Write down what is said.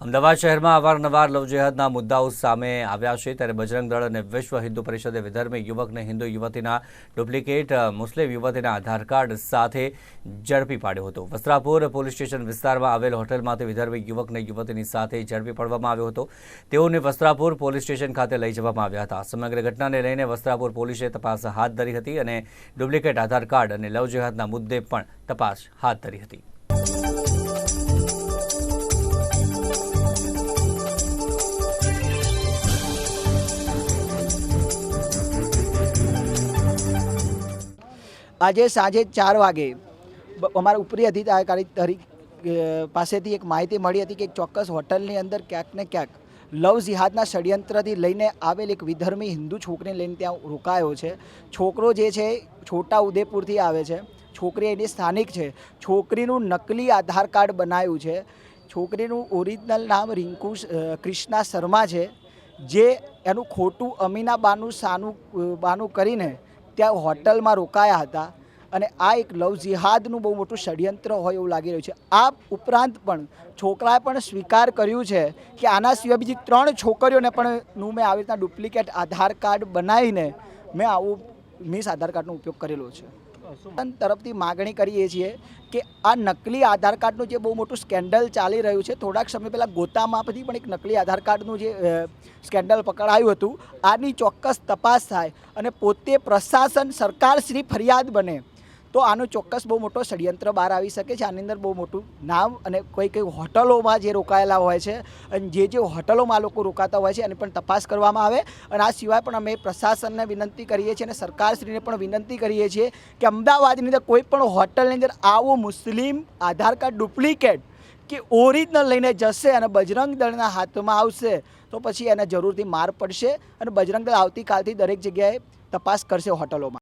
અમદાવાદ શહેરમાં અવારનવાર લવ જેહાદના મુદ્દાઓ સામે આવ્યા છે. ત્યારે બજરંગ દળ અને વિશ્વ હિન્દુ પરિષદે વિધર્મી યુવકને હિન્દુ યુવતીના ડુપ્લિકેટ મુસ્લિમ યુવતીના આધાર કાર્ડ સાથે ઝડપી પાડ્યો હતો. વસ્ત્રાપુર પોલીસ સ્ટેશન વિસ્તારમાં આવેલ હોટલમાંથી વિધર્મી યુવકને યુવતીની સાથે ઝડપી પાડવામાં આવ્યો હતો. તેઓને વસ્ત્રાપુર પોલીસ સ્ટેશન ખાતે લઈ જવામાં આવ્યા હતા. સમગ્ર ઘટનાને લઈને વસ્ત્રાપુર પોલીસે તપાસ હાથ ધરી હતી અને ડુપ્લિકેટ આધાર કાર્ડ અને લવ જેહાદના મુદ્દે પણ તપાસ હાથ ધરી હતી. આજે સાંજે ચાર વાગે અમારા ઉપરી અધિકારી તરીકે પાસેથી એક માહિતી મળી હતી કે એક ચોક્કસ હોટલની અંદર ક્યાંક ને ક્યાંક લવ જિહાદના ષડયંત્રથી લઈને આવેલ એક વિધર્મી હિન્દુ છોકરીને લઈને ત્યાં રોકાયો છે. છોકરો જે છે, છોટા ઉદેપુરથી આવે છે. છોકરી એની સ્થાનિક છે. છોકરીનું નકલી આધાર કાર્ડ બનાવ્યું છે. છોકરીનું ઓરિજિનલ નામ રિંકુ ક્રિષ્ના શર્મા છે. જે એનું ખોટું અમીનાબાનું સાનું બાનું કરીને ત્યાં હોટલમાં રોકાયા હતા અને આ એક લવ જિહાદનું બહુ મોટું ષડયંત્ર હોય એવું લાગી રહ્યું છે. આ ઉપરાંત પણ છોકરાએ પણ સ્વીકાર કર્યું છે કે આના સિવાય બીજી ત્રણ છોકરીઓને પણ નું મેં આવી રીતના ડુપ્લિકેટ આધાર કાર્ડ બનાવીને મેં આવું મિસ આધાર કાર્ડનો ઉપયોગ કરેલો છે. તરફથી માગણી કરીએ છીએ કે આ નકલી આધાર કાર્ડનું જે બહુ મોટું સ્કેન્ડલ ચાલી રહ્યું છે, થોડાક સમય પહેલાં ગોતામાંથી પણ એક નકલી આધાર કાર્ડનું જે સ્કેન્ડલ પકડાયું હતું, આની ચોક્કસ તપાસ થાય અને પોતે પ્રશાસન સરકારશ્રી ફરિયાદ બને. તો આનું ચોક્કસ બહુ મોટો ષડયંત્ર બહાર આવી શકે છે. આની અંદર બહુ મોટું નામ અને કોઈ કઈ હોટલોમાં જે રોકાયેલા હોય છે અને જે જે હોટલોમાં લોકો રોકાતા હોય છે એની પણ તપાસ કરવામાં આવે. અને આ સિવાય પણ અમે પ્રશાસનને વિનંતી કરીએ છીએ અને સરકારશ્રીને પણ વિનંતી કરીએ છીએ કે અમદાવાદની અંદર કોઈ પણ હોટલની અંદર આવો મુસ્લિમ આધાર કાર્ડ ડુપ્લિકેટ કે ઓરિજિનલ લઈને જશે અને બજરંગ દળના હાથમાં આવશે તો પછી એને જરૂરથી માર પડશે અને બજરંગ દળ આવતીકાલથી દરેક જગ્યાએ તપાસ કરશે હોટલોમાં.